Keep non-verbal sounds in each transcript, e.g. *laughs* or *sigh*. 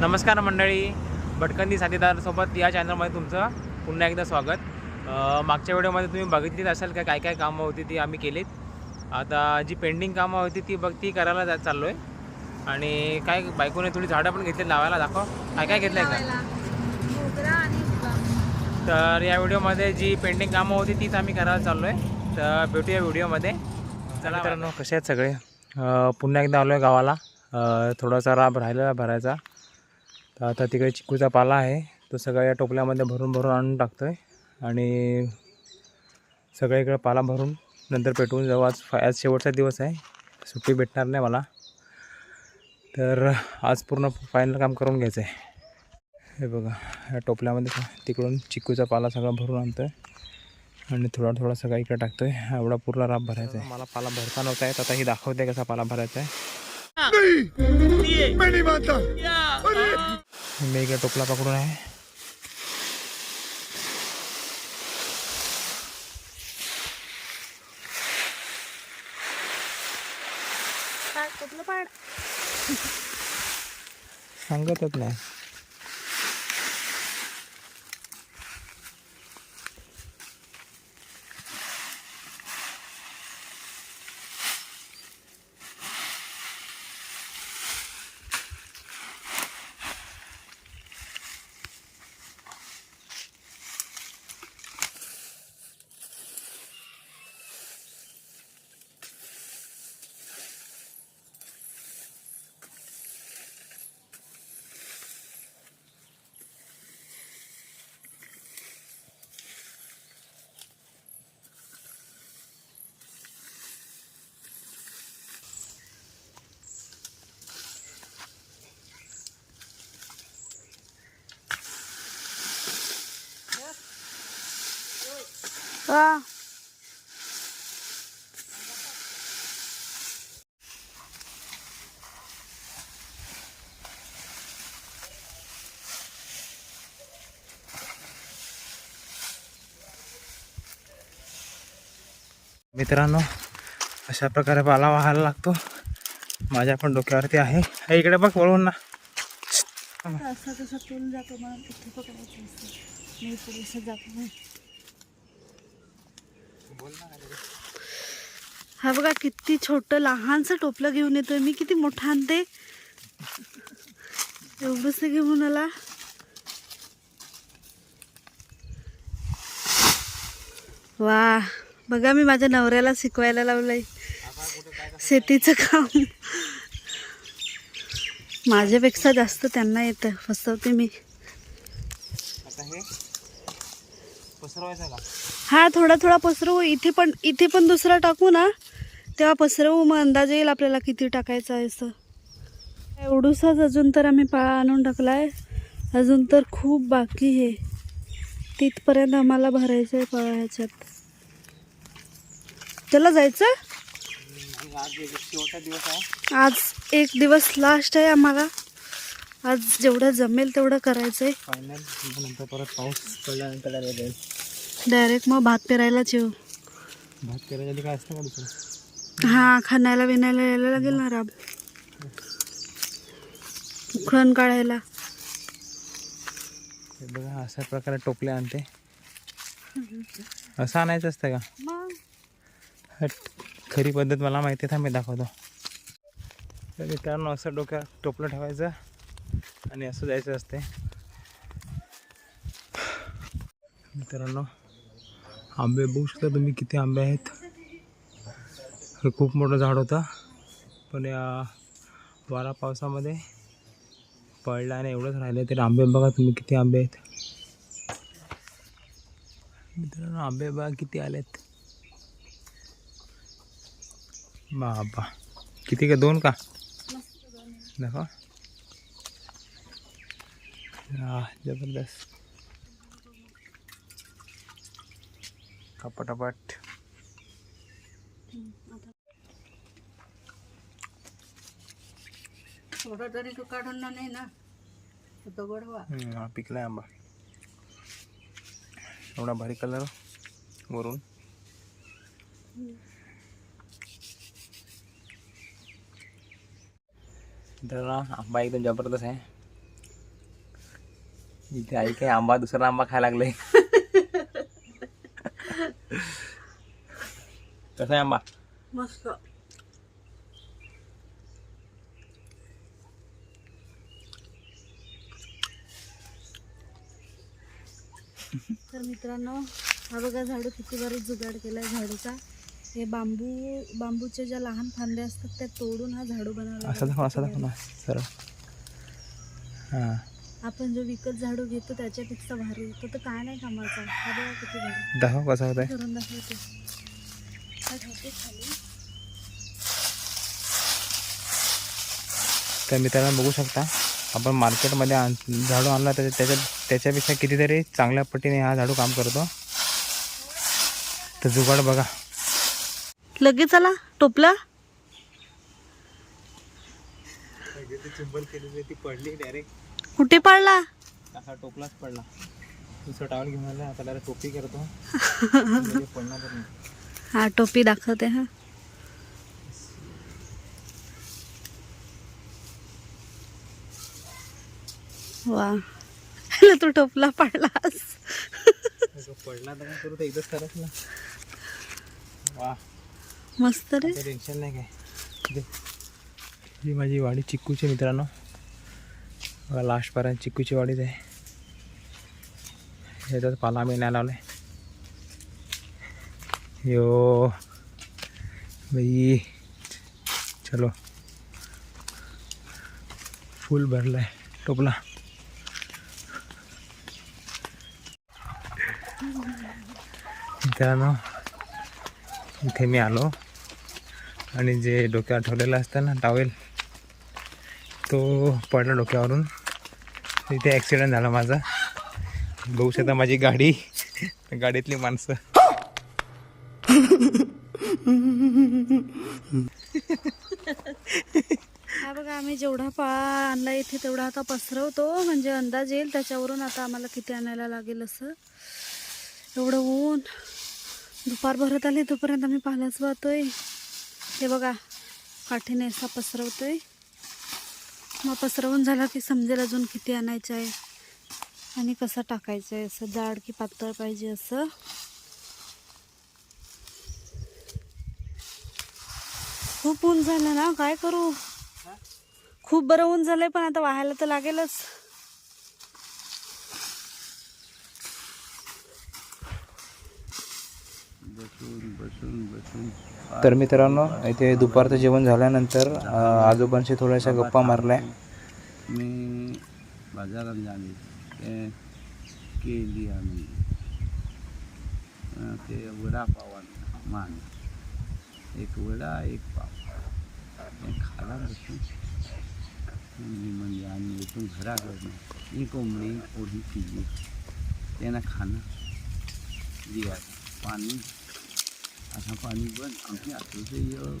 नमस्कार मंडळी भटकंती साथीदारसोबत या चॅनलमध्ये तुमचं पुन्हा एकदा स्वागत. अ, मागच्या व्हिडिओमध्ये तुम्ही बघितलीच असाल का काय काय कामं होती ती आम्ही केलीत. आता जी पेंडिंग कामं होती ती बघ ती करायला जा चाललो आहे आणि काय बायकोने थोडी झाडं पण घेतली लावायला दाखव. काय काय घेतलं आहे का. तर या व्हिडिओमध्ये जी पेंडिंग कामं होती तीच आम्ही करायला चाललो आहे तर भेटूया व्हिडिओमध्ये. चला मित्रांनो कसे आहेत सगळे? पुन्हा एकदा आलो आहे गावाला थोडासा राब राहिलेला भरायचा. तर आता तिकडे चिकूचा पाला आहे. तो सगळ्या या टोपल्यामध्ये भरून भरून आणून टाकतो आहे आणि सगळ्या इकडे पाला भरून नंतर पेटवून जाऊ. आज फा आज शेवटचा दिवस आहे. सुट्टी भेटणार नाही मला. तर आज पूर्ण फायनल काम करून घ्यायचं आहे हे बघा या टोपल्यामध्ये तिकडून चिकूचा पाला सगळा भरून आणतो आहे आणि थोडा थोडा सगळा इकडे टाकतो आहे एवढा पूर्ण राब भरायचा आहे. मला पाला भरता नव्हता येत. आता ही दाखवते कसा पाला भरायचा आहे. मी इकडे टोपला पकडून आहे. सांगतच नाही. मित्रांनो अशा प्रकारे पाला वाहायला लागतो. माझ्या पण डोक्यावरती आहे. हे इकडे बघ वळून ना. असं जातो मला तिथे पकडायचं असतं मी पुरेसं जातो नाही हा बघा किती छोटं लहानसं टोपलं घेऊन येतोय मी. किती मोठं आणते. एवढंच घेऊन आला वा बघा मी माझ्या नवऱ्याला शिकवायला लावलंय. शेतीचं काम. माझ्यापेक्षा जास्त त्यांना येतं फसवते मी. हे हा थोडा थोडा पसरवू. इथे पण इथे पण दुसरा टाकू ना. तेव्हा पसरवू मग अंदाज येईल आपल्याला किती टाकायचं आहे असं. एवढूसाच अजून तर आम्ही पाळा आणून टाकलाय. अजून तर खूप बाकी आहे. तिथपर्यंत आम्हाला भरायचं आहे पाळा ह्याच्यात. त्याला जायचं? आज एक दिवस आहे लास्ट आहे आम्हाला. आज जेवढं जमेल तेवढं करायचं आहे परत पाऊस पडल्यानंतर डायरेक्ट मग भात पेरायलाच येऊ भात आधी काय असतं हा खाण्याला बिनायला यायला लागेल ना राब खण काढायला. हे बघा अशा प्रकारे टोपले आणते. असं आणायचं असतं का? हट खरी पद्धत मला माहिती आहे मी दाखवतो. तर मित्रांनो असं डोक्यात टोपलं ठेवायचं आणि असं जायचं असते. मित्रांनो आंबे बघू शकता तुम्ही किती आंबे आहेत. खूप मोठं झाड होतं. पण या वारा पावसामध्ये पडलं आणि एवढंच राहिलं तरी आंबे बघा तुम्ही किती आंबे आहेत. मित्रांनो आंबे बघा किती आलेत. बाबा. किती का? दोन का? दाखवा हा जबरदस्त. कपटापट. थोडा तरी तू काढून नाही ना. व्हा. हम्म, हा पिकला आंबा. एवढा भारी कलर वरून. तर आंबा एकदम जबरदस्त आहे. इथे आई काय आंबा दुसरा आंबा खायला लागले *laughs* कसा आहे आंबा? मस्त. मित्रांनो हा बघा झाडू किती बरं जुगाड केलाय झाडूचा. हे बांबू बांबूच्या ज्या लहान फांद्या असतात त्या तोडून हा झाडू बनवला असा दाखव असा दाखव ना सर हां. आपण जो विकत झाडू घेतो त्याच्यापेक्षा भारी. तो तर काय नाही कामाचा. हा बघा किती भारी. दाखव कसा होत आहे करून दाखवते. हा ठेवते खाली. तर मित्रांनो बघू शकता आपण मार्केटमध्ये आण झाडू आणला त्याच्या त्याच्या त्याच्यापेक्षा कितीतरी चांगल्या पटीने हा झाडू काम करतो. तर जुगाड बघा. लगेच आला? टोपला? चुंबल केलेली ती पडली डायरेक्ट कुठे पाडला? असा टोपलाच पडला. दुसरा टावल घेऊन आला आता डायरेक्ट टोपी करतो. पडणार *laughs* हा टोपी दाखवते हा. वा. तू टोपला पाडलास. पडला तर काय करू तर एकदाच कराच ना. वा. मस्त रे. टेन्शन नाही काय. ही माझी वाडी चिक्कूची मित्रांनो. बघा लास्टपर्यंत चिक्कूची वाडीच आहे. ह्याच्यात पाला आम्ही नाही लावलाय. यो. बाई. चलो. फुल भरलाय टोपला. मित्रांनो इथे मी आलो. आणि जे डोक्यावर ठेवलेलं असतं ना टावेल तो पडला डोक्यावरून. इथे ॲक्सिडेंट झाला माझा. बघू शकता माझी गाडी गाडीतली माणसं. हा बघा आम्ही जेवढा पा आणला इथे तेवढा आता पसरवतो. म्हणजे अंदाज येईल त्याच्यावरून आता आम्हाला किती आणायला लागेल असं. एवढं ऊन. दुपार भरत आली तोपर्यंत आम्ही पालाच वाहतोय. हे बघा काठीने असा पसरवतोय. मग पसरवून झाला की समजेल अजून किती आणायचं आहे आणि कसं टाकायचं आहे असं जाड की पातळ पाहिजे असं. खूप ऊन झालं ना काय करू? खूप बरं ऊन झालंय पण आता वाहायला तर लागेलच. तर मित्रांनो इथे दुपारचं जेवण झाल्यानंतर आजोबांशी थोड्याशा गप्पा मारल्या. मी बाजारात जाणे ते केली आम्ही. ते वडापाव मान. एक वडा एक पाव. ते खाला बसून. मी म्हणजे आम्ही इथून घराकडनं ही कोंबडी पोळी केली. त्यांना खाणं दिया पाणी आता पाणी बंद आमची आतून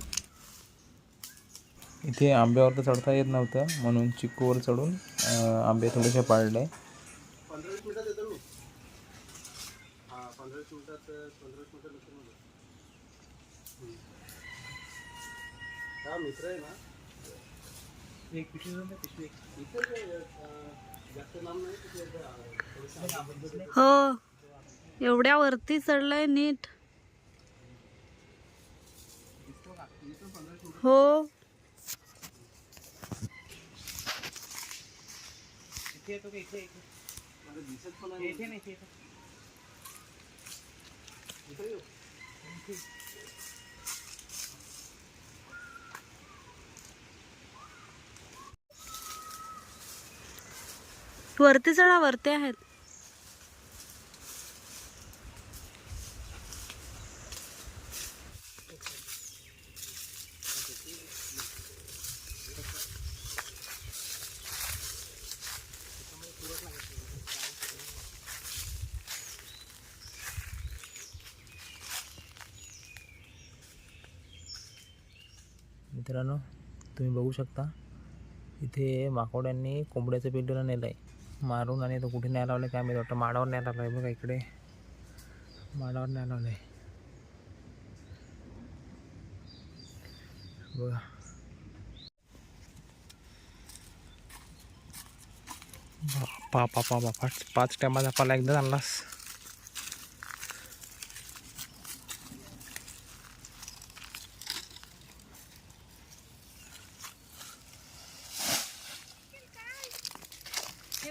इथे आंब्यावर तर चढता येत नव्हतं. म्हणून चिक्कूवर चढून आंबे थोडेसे पाळले. हो. एवढ्या वरती चढलंय नीट. हो. वरती चढा वरती आहेत. मित्रांनो तुम्ही बघू शकता इथे माकोड्यांनी कोंबड्याचं पिल्लूला नेलं आहे मारून आणि तो कुठे न्यायला लावलं काय माहिती वाटतं. माडावर न्यायला लावलं आहे बघा इकडे. माडावर न्यायला लावलं आहे बघा. पा पा पा पा पाच पाच टायमाचा पाला एकदा आणलास.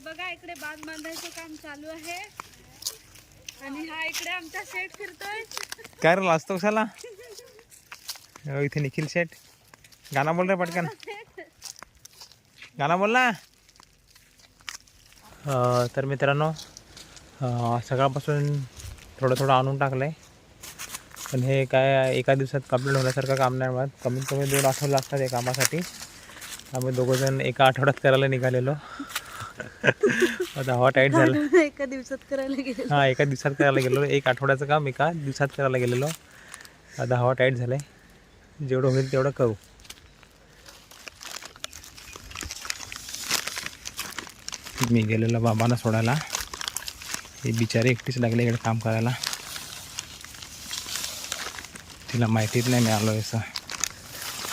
बघा इकडे बाग बांधायचं काम चालू आहे. आणि हा इकडे आमचा शेट फिरतोय. काय रे लाजतो कशाला? हो, इथे निखिल शेट. गाणं बोल रे पटकन. गाणं बोल ना. अं, तर मित्रांनो अं, सकाळपासून थोडं थोडं आणून टाकलं आहे पण हे काय एका दिवसात कंप्लीट होण्यासारखं काम नाही मिळत. कमीत कमी दोन आठवडे लागतात या कामासाठी. आम्ही दोघंजण एका आठवड्यात करायला निघालेलो. आता हवा टाईट झाला. एका दिवसात करायला गेले हा एका दिवसात करायला गेलेलो. एक आठवड्याचं काम एका दिवसात करायला गेलेलो. आता हवा टाईट झालं आहे जेवढं होईल तेवढं करू. मी गेलेलो बाबांना सोडायला. ही बिचारी एकटीच लागली इकडे काम करायला. तिला माहितीच नाही मी आलो असं.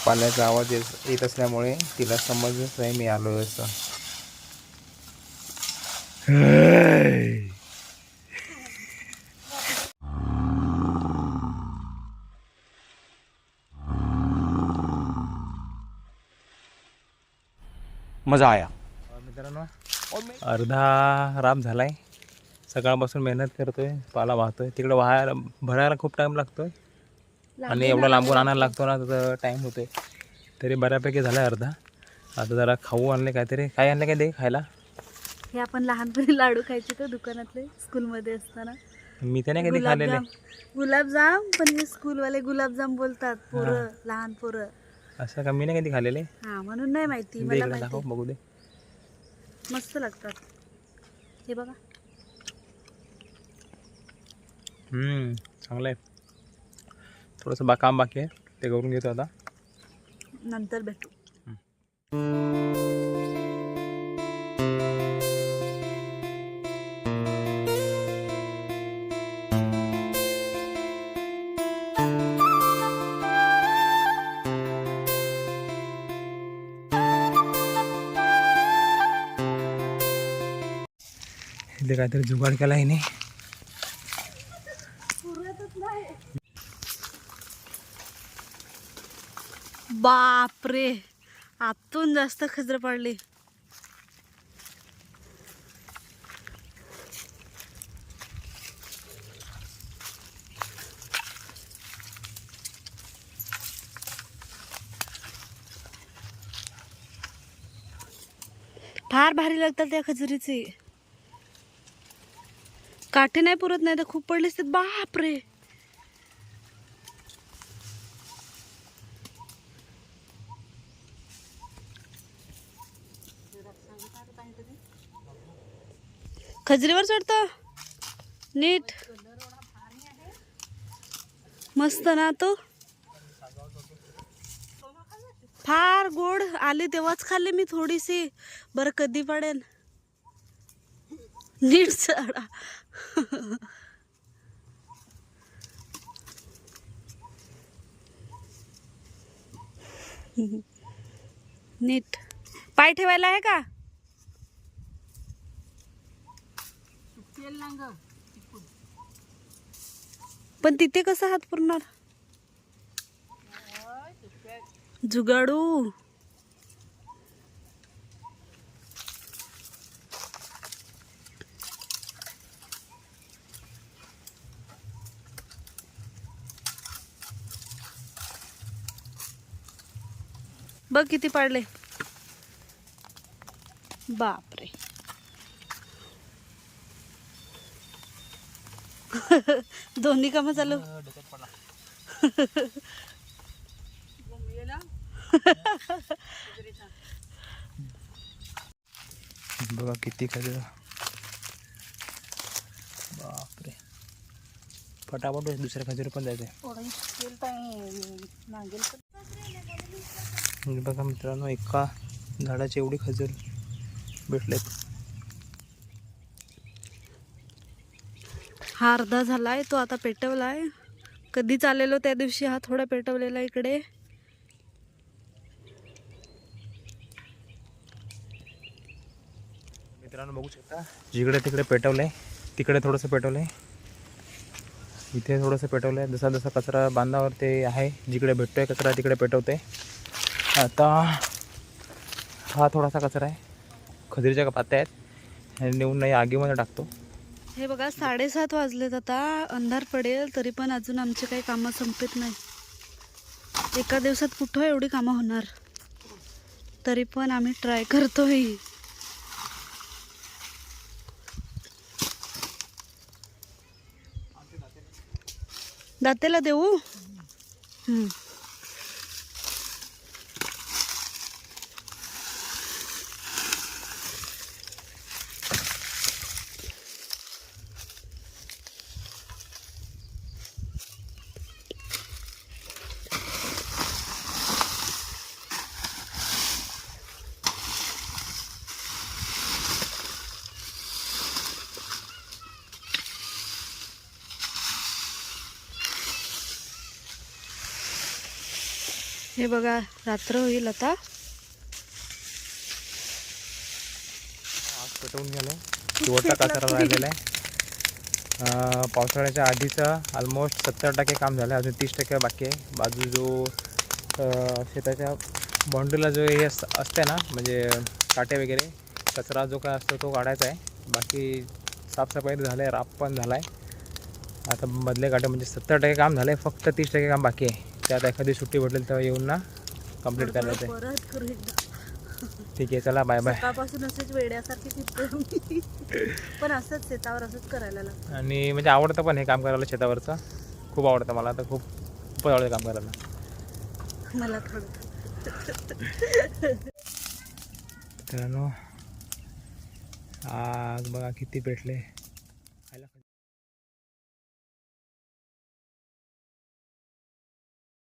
पाल्याचा आवाज येत येत असल्यामुळे तिला समजच नाही मी आलो असं. मजा आया. मित्रांनो अर्धा राब झालाय. सकाळपासून मेहनत करतोय पाला वाहतोय. तिकडे वाहायला भरायला खूप टाईम लागतोय. आणि एवढा लांबून आणायला लागतो ना तर टाईम होतोय. तरी बऱ्यापैकी झालाय अर्धा. आता जरा खाऊ आणले काहीतरी. काय आणले काय दे खायला? हे आपण लहानपणी *laughs* लाडू खायचे तर दुकानातले? स्कूलमध्ये असताना? मी ते नाही कधी खाल्लेले. गुलाबजाम. गुलाबजाम? पण हे स्कूलवाले गुलाबजाम बोलतात पोरं लहान पोरं. असं का? मी नाही कधी खाल्लेले. हा म्हणून नाही माहिती दे मला इकडे दाखव माहिती बघू दे. मस्त लागतात. हे बघा. हम्म, चांगलं आहे. थोडंसं बा काम बाकी आहे. ते करून घेतो आता. नंतर भेटू. इथे काहीतरी जुगाड केला आहे बापरे आतून जास्त खजर पडली. फार भारी लागतात त्या खजुरीची. काठे नाही पुरत नाही तर खूप पडले असते. बापरे. खजरीवर चढतं. नीट. मस्त ना तो. फार गोड आली तेव्हाच खाल्ली मी थोडीशी. बरं कधी पडेल. नीट चढा. नीट. पाय ठेवायला आहे का? पण तिथे कसा हात पुरणार? जुगाडू. बघ किती पाडले. बापरे. *laughs* दोन्ही कामं चालू. *laughs* बघा किती खजर बापरे. फटाफट दुसऱ्या खजूर पण जायचं म्हणजे बघा मित्रांनो एका झाडाची एवढी खजूर भेटलेत. हा अर्धा झालाय तो आता पेटवलाय. कधी चालेलो त्या दिवशी हा थोडा पेटवलेला इकडे. मित्रांनो बघू शकता जिकडे तिकडे पेटवलं आहे तिकडे थोडंसं पेटवलं आहे इथे थोडंसं पेटवलं आहे जसा जसा कचरा बांधावर ते आहे जिकडे भेटतो आहे कचरा तिकडे पेटवते आता हा थोडासा कचरा आहे. खजरीच्या पात्या आहेत. आणि नेऊन नाही आगीमध्ये टाकतो. हे बघा साडेसात वाजलेत आता. अंधार पडेल तरी पण अजून आमचे काही कामं संपत नाही. एका दिवसात कुठं एवढी कामं होणार? तरी पण आम्ही ट्राय करतोय. दातेला देऊ? हे बघा रात्र होईल आता. आग पेटवून गेलो शेवटचा कचरा राहिलेला आहे. पावसाळ्याच्या आधीचं ऑलमोस्ट सत्तर टक्के काम झालं आहे अजून तीस टक्के बाकी आहे. बाजू जो शेताच्या बाउंड्रीला जो हे अस असते ना म्हणजे काटे वगैरे कचरा जो काय असतो तो काढायचा आहे. बाकी साफसफाई झालं आहे राप पण झाला आहे आता मधले काटे म्हणजे सत्तर टक्के काम झालं आहे फक्त तीस टक्के काम बाकी आहे. त्यात एखादी सुट्टी भेटेल तेव्हा येऊन ना कंप्लीट करायचं आहे परत करू एकदा. ठीक आहे चला बाय बाय सकाळपासून असंच वेड्यासारखे फिरतोय मी. पण असंच शेतावर असंच करायला लागतं. आणि म्हणजे आवडतं पण हे काम करायला शेतावरचं. खूप आवडतं मला तर खूप खूपच आवडतं काम करायला. मला थोडं मित्रांनो आग बघा किती पेटले.